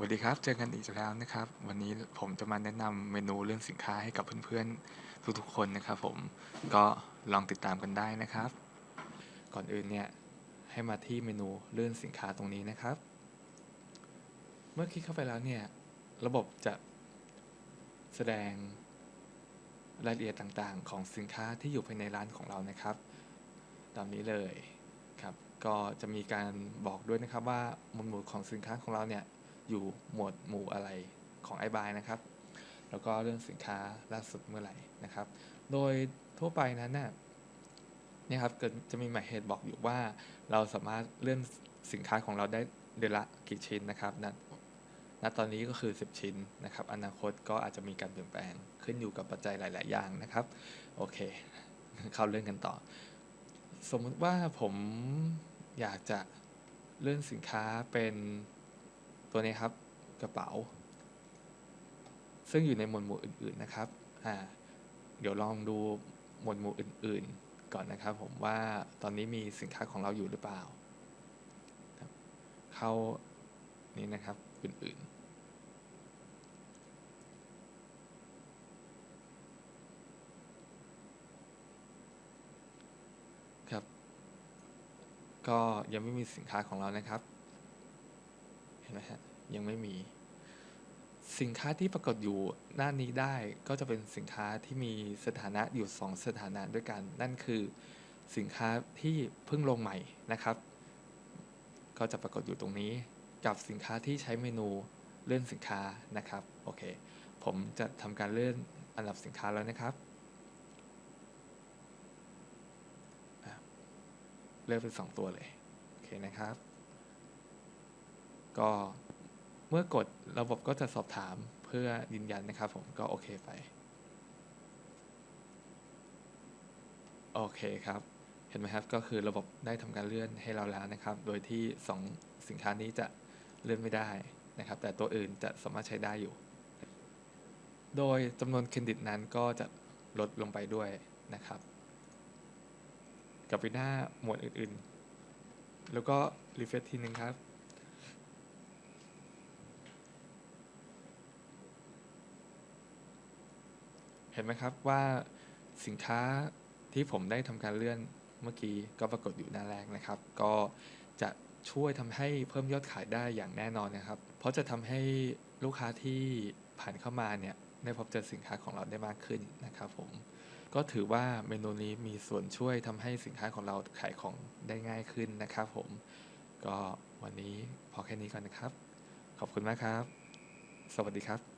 สวัสดีครับ เจอกันอีกแล้วนะครับ วันนี้ผมจะมาแนะนำเมนูเรื่องสินค้าให้กับเพื่อนๆ ทุกๆคนนะครับผมก็ลองติดตามกันได้นะครับ ก่อนอื่นเนี่ยให้มาที่เมนูเลื่อนสินค้าตรงนี้นะครับ เมื่อคลิกเข้าไปแล้วเนี่ยระบบจะแสดงรายละเอียดต่างๆ ของสินค้าที่อยู่ภายในร้านของเรานะครับ ตามนี้เลยครับก็จะมีการบอกด้วยนะครับว่าหมวดหมู่ของสินค้าของเราเนี่ย อยู่หมวดหมู่อะไรของ iBuy นะครับ แล้วก็เรื่องสินค้าล่าสุดเมื่อไหร่นะครับ โดยทั่วไปนั้นน่ะเนี่ยครับเกิดจะมีหมายเหตุบอกอยู่ว่าเราสามารถเลื่อนสินค้าของเราได้เดือนละกี่ชิ้นนะครับณณตอนนี้ก็คือ 10 ชิ้นนะครับ อนาคตก็อาจจะมีการเปลี่ยนแปลงขึ้นอยู่กับปัจจัยหลาย ๆ อย่างนะครับ โอเค เข้าเรื่องกันต่อ สมมุติว่าผมอยากจะเลื่อนสินค้าเป็น ตัวนี้ครับกระเป๋า ซึ่งอยู่ในหมวดหมู่อื่น ๆนะครับอ่าเดี๋ยวลองดูหมวดหมู่อื่น ๆ ก่อนนะครับ ผมว่าตอนนี้มีสินค้าของเราอยู่หรือเปล่า เข้านี้นะครับอื่นๆครับก็ยังไม่มีสินค้าของเรานะครับ นไหมฮะยังไม่มี สินค้าที่ปรากฏอยู่หน้านี้ได้ก็จะเป็นสินค้าที่มีสถานะอยู่ 2 สถานะด้วยกัน นั่นคือสินค้าที่เพิ่งลงใหม่นะครับ ก็จะปรากฏอยู่ตรงนี้กับสินค้าที่ใช้เมนูเลื่อนสินค้านะครับโอเค ผมจะทำการเลื่อนอันดับสินค้าแล้วนะครับเลือนเป็นสองตัวเลย โอเคนะครับ ก็เมื่อกดระบบก็จะสอบถามเพื่อยืนยันนะครับผมก็โอเคไป โอเคครับ เห็นไหมครับก็คือระบบได้ทำการเลื่อนให้เราแล้วนะครับ โดยที่ 2 สินค้านี้จะเลื่อนไม่ได้นะครับ แต่ตัวอื่นจะสามารถใช้ได้อยู่ โดยจำนวนเครดิตนั้นก็จะลดลงไปด้วยนะครับกลับไปหน้าหมวดอื่นๆ แล้วก็รีเฟรชทีนึงครับ ห็นไหมครับว่าสินค้าที่ผมได้ทำการเลื่อนเมื่อกี้ก็ปรากฏอยู่หน้าแรกนะครับ ก็จะช่วยทำให้เพิ่มยอดขายได้อย่างแน่นอนนะครับ เพราะจะทำให้ลูกค้าที่ผ่านเข้ามาเนี่ยได้พบเจอสินค้าของเราได้มากขึ้นนะครับผมก็ถือว่าเมนูนี้มีส่วนช่วยทำให้สินค้าของเราขายของได้ง่ายขึ้นนะครับผม ก็วันนี้พอแค่นี้ก่อนนะครับ ขอบคุณมากครับ สวัสดีครับ